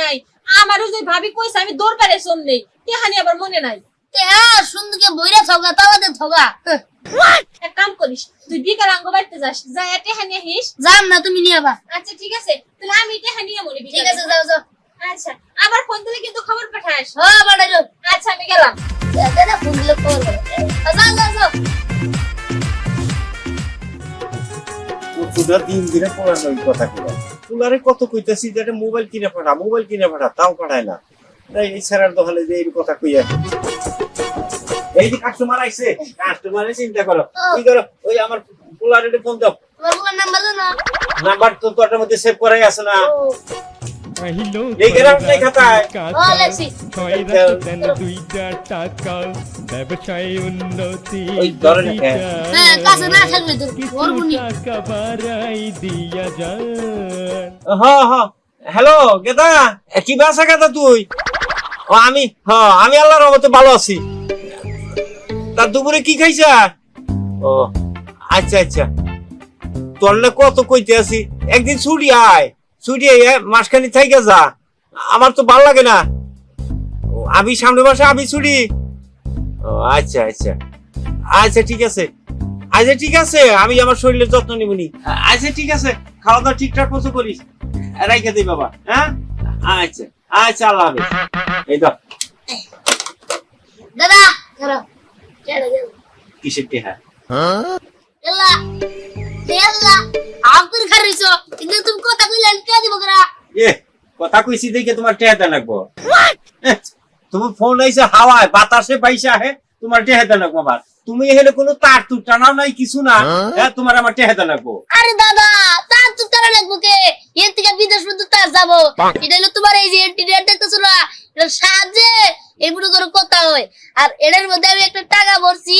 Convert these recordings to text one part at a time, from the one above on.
নাই। আমারও যে ভাবি কইছে আমি দৌড় পারে শোন নেই। টেহানি আবার মনে নাই। তে হ্যাঁ সুন্দরকে বইরা থগা তাওয়াতে থগা এক কাম করিস তুই বিকাল আঙ্গ বাড়িতে যাস যা টেহানি আহিস যাম না তুমি নিয়ে আবা। আচ্ছা ঠিক আছে। তাহলে আমি টেহানি মনে ঠিক আছে যাও যাও। আচ্ছা আবার ফোন দিলে কিন্তু খবর পাঠাস। হ্যাঁ বাড়াইলো আচ্ছা আমি গেলাম। দাদা ফোন দিলে করে যাও যাও যাও। দিন দিনে পড়ানো ওই কথা গুলো পুলারে কত কইতাছি যে একটা মোবাইল কিনে পাঠা মোবাইল কিনে পাঠা তাও পাঠায় না। তাই এই স্যারের দোহালে যে এই কথা কইয়া এই যে কাস্টমার আইছে কাস্টমারে চিন্তা করো। কি করো? ওই আমার কুলারে ফোন দাও। নাম্বার তো তোটার মধ্যে সেভ করাই আছে না। ব্যবসায় উন্নতি ওই ধরেন, হ্যাঁ। হ্যাঁ তো হ্যালো গেদা। কি গেদা তুই? ও আমি হ্যাঁ আমি আল্লাহর রহমতে ভালো আছি। তার দুপুরে কি খাইছা? ও আচ্ছা আচ্ছা তোর না কত কইতে আছি একদিন ছুটি আয়। ছুটি মাসখানি থাইকা যা। আমার তো ভালো লাগে না। ও, আমি সামনে মাসে আমি ছুটি। ও আচ্ছা আচ্ছা। আচ্ছা ঠিক আছে। আচ্ছা ঠিক আছে। আমি আমার শরীরের যত্ন নিবনি আচ্ছা ঠিক আছে। খাওয়া দাওয়া ঠিকঠাক মতো করিস। রাইখে দিই বাবা হ্যাঁ? আচ্ছা আচ্ছা আল্লাহ হাফেজ। এই তো দাদা কিসের টেহা? খারিছো কিন্তু তুমি কথা কইলে কে দিব করা? এ কথা কইছি দেখে তোমার টেহাতে লাগবো। তোমার ফোন আইছে হাওয়ায় বাতাসে তোমার টেহাতে লাগবো আমার। তুমি এখানে কোনো তার তুর টানাও নাই কিছু না হ্যাঁ? তোমার আমার টেহাতে লাগবো। আরে দাদা তার লাগবো কে? এর থেকে বিদেশ পর্যন্ত তার যাব। এটা হলো তোমার এই যে ইন্টারনেট দেখতেছো না এটার সাহায্যে এগুলো করে কথা হয়। আর এটার মধ্যে আমি একটা টাকা ভরছি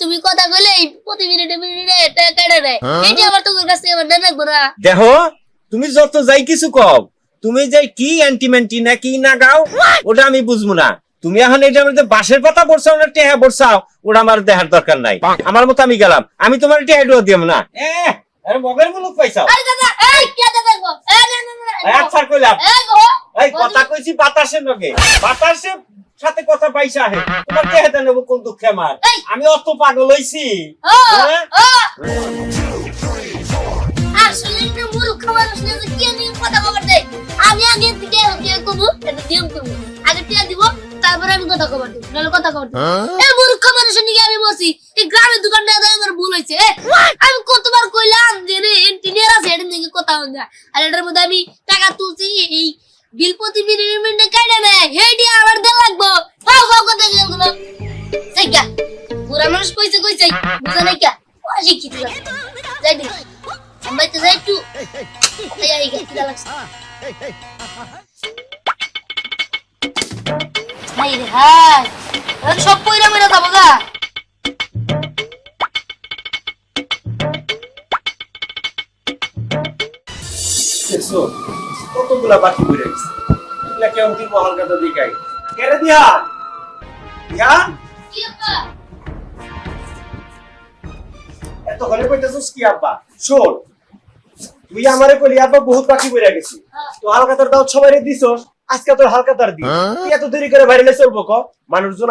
তুমি কথা কইলে প্রতি মিনিটে মিনিটে টাকা কেটে নেয় এইটা তোর কাছে আমার না লাগবো দেখো তুমি যত যাই কিছু কও তুমি যে কি অ্যান্টিমেন্টি না কি না গাও ওটা আমি বুঝব না। তুমি এখন এটার মধ্যে বাঁশের পাতা বলছাও না টেহা বলছাও ওটা আমার দেখার দরকার নাই। আমার মতো আমি গেলাম। আমি তোমার টেহা ডুয়া দিলাম না। এ আরে মোবাইলগুলো পাইছাও? আরে দাদা এই কে দাদা এই না না না, না আচ্ছা কইলাম। এই কথা কইছি বাতাসের লগে বাতাসের সাথে কথা পাইছা হে। তোমার টেহাতে নেব কোন দুঃখে আমার আমি অত পাগল হইছি। হ্যাঁ? ও আসলে একটা মূর্খ মানুষ না যে কে নিয়ে কথা খবর দেয়? আমি আগে থেকে কে করব এটা নিয়ম করব। আগে টিয়া দিব তারপরে আমি কথা খবর নাহলে কথা খবর এই মূর্খ মানুষের নিয়ে আমি বসি এই গ্রামের দোকানটা আমার ভুল হয়েছে আমি কতবার কইলাম যে রে ইঞ্জিনিয়ার আছে এটার দিকে কথা আর এটার মধ্যে আমি টাকা তুলছি এই বিল প্রতি মিনিটে মিনিটে কাটা নেয়। হেডি আমার দেওয়া কথা গেল সেই গা পুরা মানুষ কইছে কইছে, বুঝা নাই কে অশিক্ষিত যাই দিন আমরা তো যাই একটু। এই এই গেছি লাগছে। হাই রে হাই। সব পয়রা মেরা যাব গা দেখছ, কতগুলা বাকি পড়ে গেছে? এগুলা কেমন কি মহল কথা দিকাই কেড়ে দিয়া? আব্বা এত কইতেছিস কি আব্বা? শোন তুই আমারে কইলি আব্বা বহুত বাকি পড়ে গেছি। তো হালকা দাও সবাই দিছস আজকে তোর হালকা দি তুই এত দেরি করে বাইরে চলবো ক? মানুষজন